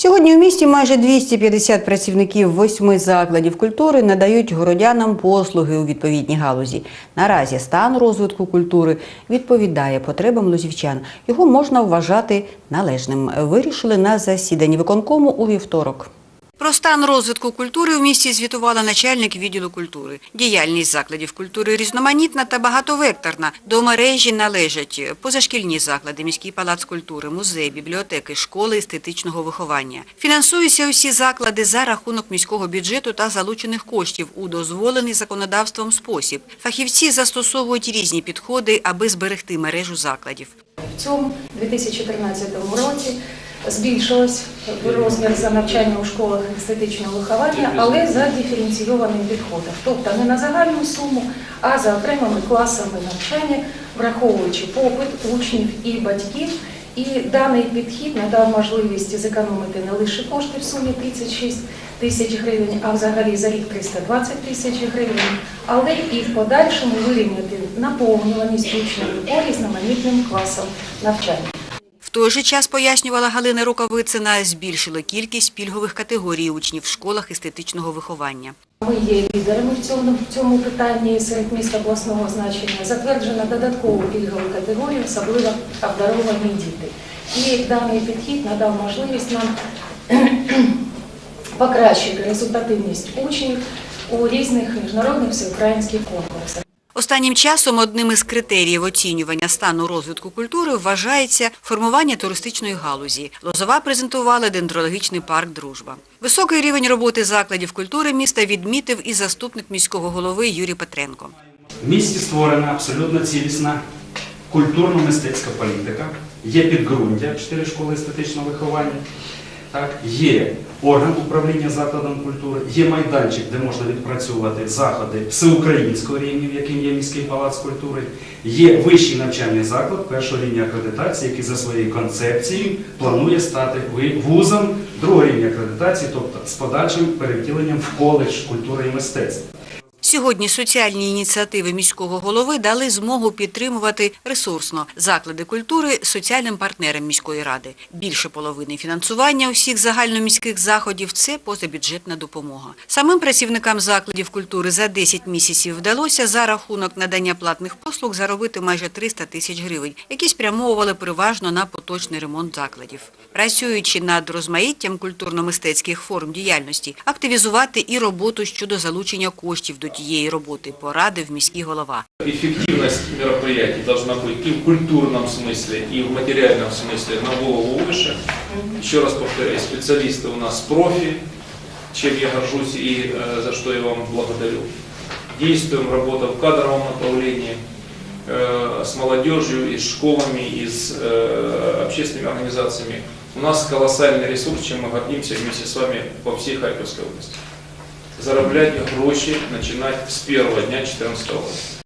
Сьогодні у місті майже 250 працівників восьми закладів культури надають городянам послуги у відповідній галузі. Наразі стан розвитку культури відповідає потребам лозівчан. Його можна вважати належним. Вирішили на засіданні виконкому у вівторок. Про стан розвитку культури в місті звітувала начальник відділу культури. Діяльність закладів культури різноманітна та багатовекторна. До мережі належать позашкільні заклади, міський палац культури, музей, бібліотеки, школи естетичного виховання. Фінансуються усі заклади за рахунок міського бюджету та залучених коштів у дозволений законодавством спосіб. Фахівці застосовують різні підходи, аби зберегти мережу закладів. В цьому 2013 році збільшилось розмір за навчання у школах естетичного виховання, але за диференційованим підходом. Тобто не на загальну суму, а за окремими класами навчання, враховуючи попит учнів і батьків. І даний підхід надав можливість зекономити не лише кошти в сумі 36 тисяч гривень, а взагалі за рік 320 тисяч гривень, але і в подальшому вирівняти наповнюваність учнів по різноманітним класам навчання. Той же час, пояснювала Галина Рукавицина, збільшило кількість пільгових категорій учнів в школах естетичного виховання. Ми є лідерами в цьому, в цьому питанні серед міст обласного значення. Затверджено додаткову пільгову категорію, особливо обдаровані діти. І даний підхід надав можливість нам покращити результативність учнів у різних міжнародних всеукраїнських конкурсах. Останнім часом одним із критеріїв оцінювання стану розвитку культури вважається формування туристичної галузі. Лозова презентувала дендрологічний парк «Дружба». Високий рівень роботи закладів культури міста відмітив і заступник міського голови Юрій Петренко. В місті створена абсолютно цілісна культурно-мистецька політика, є підґрунтя чотири школи естетичного виховання, так, є орган управління закладом культури, є майданчик, де можна відпрацьовувати заходи всеукраїнського рівня, яким є міський палац культури, є вищий навчальний заклад першого рівня акредитації, який за своєю концепцією планує стати вузом другого рівня акредитації, тобто з подальшим перевтіленням в коледж культури і мистецтва. Сьогодні соціальні ініціативи міського голови дали змогу підтримувати ресурсно заклади культури соціальним партнерам міської ради. Більше половини фінансування усіх загальноміських заходів це позабюджетна допомога. Самим працівникам закладів культури за 10 місяців вдалося за рахунок надання платних послуг заробити майже 300 тисяч гривень, які спрямовували переважно на поточний ремонт закладів. Працюючи над розмаїттям культурно-мистецьких форм діяльності, активізувати і роботу щодо залучення коштів до тієї роботи, порадив міський голова. Эффективность мероприятий должна быть и в культурном смысле, и в материальном смысле на голову выше. Еще раз повторяю, специалисты у нас профи, чем я горжусь и э, за что я вам благодарю. Действуем, работа в кадровом направлении, э, с молодежью, и с школами, и с э, общественными организациями. У нас колоссальный ресурс, чем мы гордимся вместе с вами по всей Харьковской области. Зароблять гроші начинать с первого дня 2014 года.